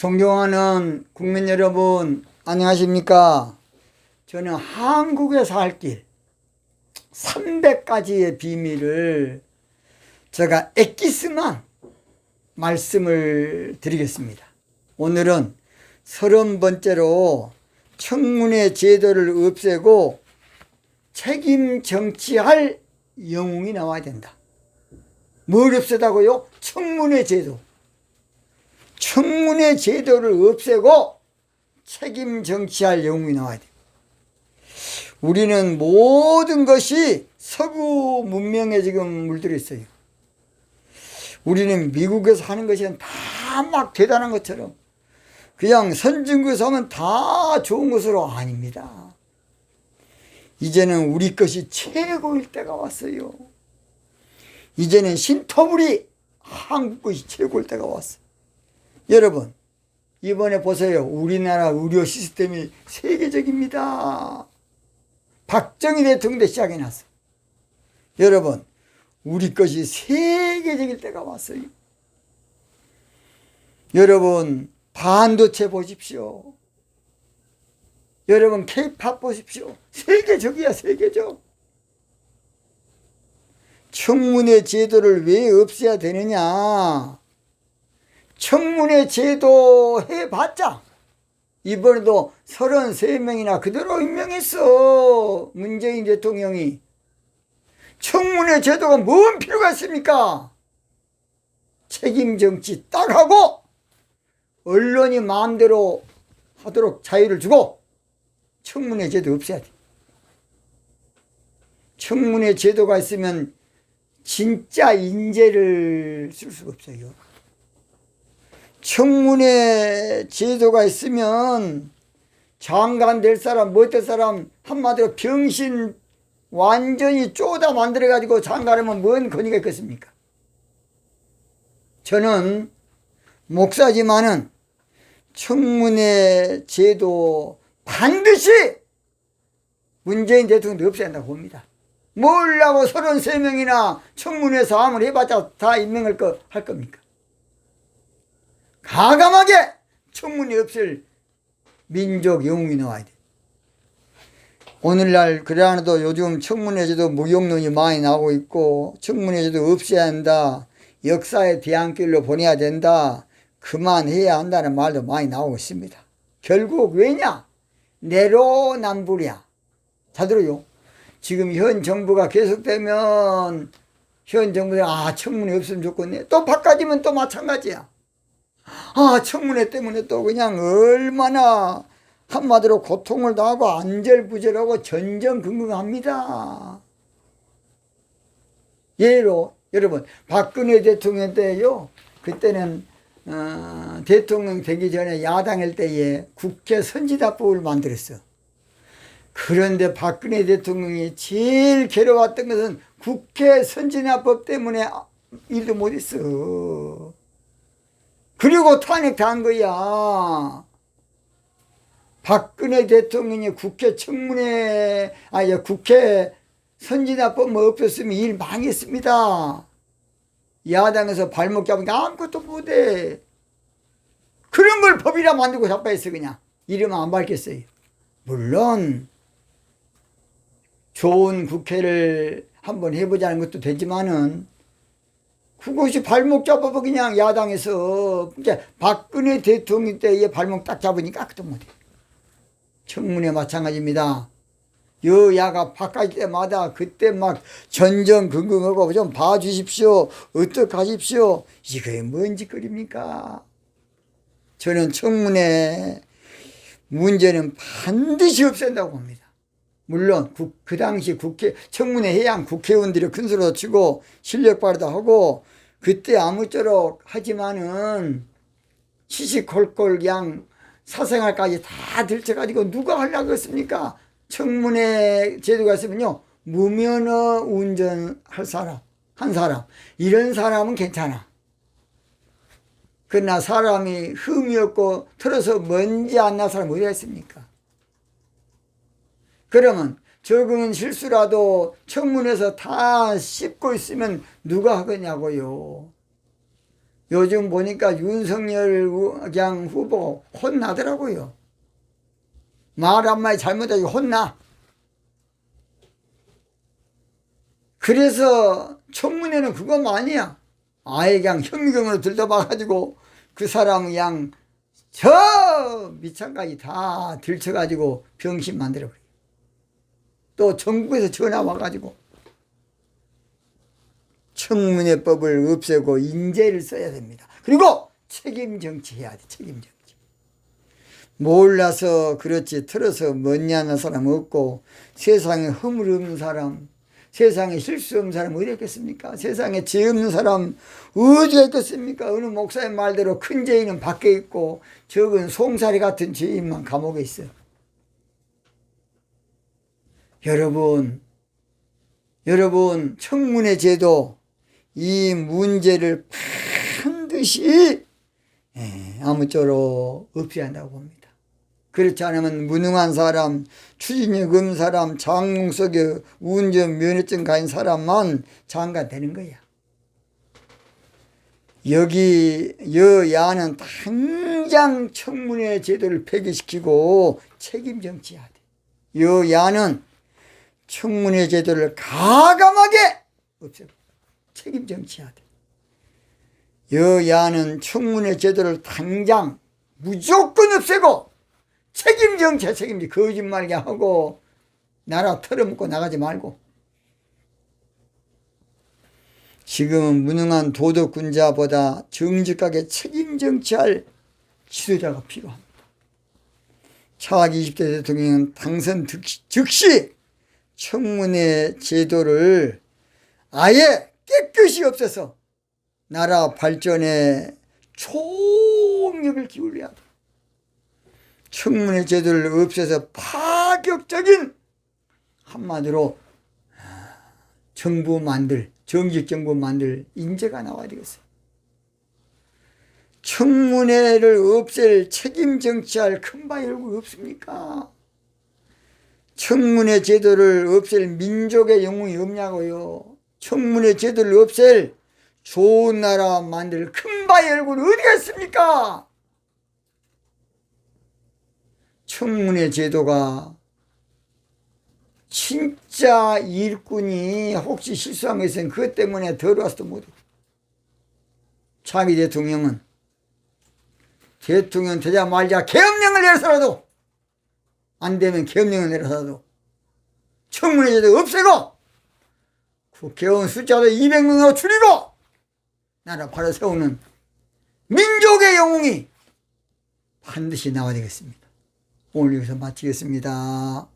존경하는 국민 여러분, 안녕하십니까? 저는 한국에 살길 300가지의 비밀을 제가 엑기스만 말씀을 드리겠습니다. 오늘은 서른 번째로 청문회 제도를 없애고 책임 정치할 영웅이 나와야 된다. 뭘 없애다고요? 청문회 제도. 청문회 제도를 없애고 책임 정치할 영웅이 나와야 돼. 우리는 모든 것이 서구 문명에 지금 물들어 있어요. 우리는 미국에서 하는 것이 다 막 대단한 것처럼 그냥 선진국에서 하면 다 좋은 것으로 아닙니다. 이제는 우리 것이 최고일 때가 왔어요. 이제는 신터불이 한국 것이 최고일 때가 왔어. 여러분, 이번에 보세요. 우리나라 의료 시스템이 세계적입니다. 박정희 대통령 때 시작해 놨어. 여러분, 우리 것이 세계적일 때가 왔어요. 여러분, 반도체 보십시오. 여러분, 케이팝 보십시오. 세계적이야, 세계적. 청문회 제도를 왜 없애야 되느냐? 청문회 제도 해봤자 이번에도 33명이나 그대로 임명했어. 문재인 대통령이. 청문회 제도가 뭔 필요가 있습니까? 책임 정치 딱 하고 언론이 마음대로 하도록 자유를 주고 청문회 제도 없애야 돼. 청문회 제도가 있으면 진짜 인재를 쓸 수가 없어요. 청문회 제도가 있으면 장관 될 사람, 못될 사람 한마디로 병신 완전히 쪼다 만들어 가지고 장관하면 뭔 권위가 있겠습니까? 저는 목사지만은 청문회 제도 반드시 문재인 대통령도 없애야 한다고 봅니다. 뭘라고 33명이나 청문회 사함을 해봤자 다 임명할 거, 할 겁니까? 가감하게 청문회 없을 민족 영웅이 나와야 돼. 오늘날 그래도 요즘 청문회제도 무용론이 많이 나오고 있고 청문회제도 없애야 한다. 역사의 대안길로 보내야 된다. 그만해야 한다는 말도 많이 나오고 있습니다. 결국 왜냐? 내로남불이야. 자 들어요. 지금 현 정부가 계속되면 현 정부가 아 청문회 없으면 좋겠네. 또 바꿔지면 또 마찬가지야. 아 청문회 때문에 또 그냥 얼마나 한마디로 고통을 당하고 안절부절하고 전전긍긍합니다. 예로 여러분 박근혜 대통령 때요 그때는 어, 대통령 되기 전에 야당일 때에 국회 선지자법을 만들었어. 그런데 박근혜 대통령이 제일 괴로웠던 것은 국회 선진화법 때문에 일도 못했어. 그리고 탄핵당한 거야. 박근혜 대통령이 국회 청문회, 아니, 국회 선진화법 뭐 없었으면 일 망했습니다. 야당에서 발목 잡으니까 아무것도 못해. 그런 걸 법이라 만들고 자빠했어, 그냥. 이름 안 밝혔어요. 물론, 좋은 국회를 한번 해보자는 것도 되지만은, 그것이 발목 잡아서 그냥 야당에서, 이제 박근혜 대통령 때에 발목 딱 잡으니까 그것도 못해. 청문회 마찬가지입니다. 여야가 바뀔 때마다 그때 막 전전긍긍하고 좀 봐주십시오. 어떡하십시오. 이게 뭔 짓거리입니까? 저는 청문회 문제는 반드시 없앤다고 봅니다. 물론 그, 그 당시 국회 청문회 해양 국회의원들이 큰 소리도 치고 실력 발휘도 하고 그때 아무쪼록 하지만은 시시콜콜 양 사생활까지 다 들쳐가지고 누가 하려고 했습니까? 청문회 제도가 있으면요 무면허 운전할 사람 한 사람 이런 사람은 괜찮아. 그러나 사람이 흠이 없고 틀어서 먼지 안 나 사람 어디가 있습니까? 그러면 적은 실수라도 청문회에서 다 씹고 있으면 누가 하겠냐고요. 요즘 보니까 윤석열 후- 그냥 후보 혼나더라고요. 말 한마디 잘못하기 혼나. 그래서 청문회는 그것만이야. 아예 그냥 현미경으로 들떠봐가지고 그 사람 그냥 저 밑창까지 다 들쳐가지고 병신 만들어버려. 또 전국에서 전화 와가지고 청문회 법을 없애고 인재를 써야 됩니다. 그리고 책임 정치 해야 돼. 책임 정치. 몰라서 그렇지 틀어서 멋냐는 사람 없고 세상에 허물 없는 사람 세상에 실수 없는 사람 어디 있겠습니까? 세상에 죄 없는 사람 어디가 있겠습니까? 어느 목사님 말대로 큰 죄인은 밖에 있고 적은 송사리 같은 죄인만 감옥에 있어요. 여러분, 여러분 청문회 제도 이 문제를 반드시 예, 아무쪼록 없애야 한다고 봅니다. 그렇지 않으면 무능한 사람, 없는 사람, 장롱석에 운전 면허증 가진 사람만 장관 되는 거야. 여기 여야는 당장 청문회 제도를 폐기시키고 책임 정치해야 돼. 여야는 청문회 제도를 가감하게 없애고 책임 정치해야 돼. 여야는 청문회 제도를 당장 무조건 없애고 책임 정치 책임지 거짓말 그냥 하고 나라 털어먹고 나가지 말고 지금은 무능한 도덕군자보다 정직하게 책임 정치할 지도자가 필요합니다. 차기 20대 대통령은 당선 득- 즉시 청문회 제도를 아예 깨끗이 없애서 나라 발전에 총력을 기울여야 돼. 청문회 제도를 없애서 파격적인 한마디로 정부 만들, 정직 정부 만들 인재가 나와야 되겠어요. 청문회를 없앨 책임 정치할 큰 바위 얼굴 없습니까? 청문회 제도를 없앨 민족의 영웅이 없냐고요. 청문회 제도를 없앨 좋은 나라 만들 큰 바위 얼굴 어디가 있습니까? 청문회 제도가 진짜 일꾼이 혹시 실수한 거 있으면 그것 때문에 들어와서도 못해. 차기 대통령은 대통령 되자마자 계엄령을 내려서라도 안 되면 계엄령을 내려서라도 청문회 제도 없애고 국회의원 숫자도 200명으로 줄이고 나라 바로 세우는 민족의 영웅이 반드시 나와야 되겠습니다. 오늘 여기서 마치겠습니다.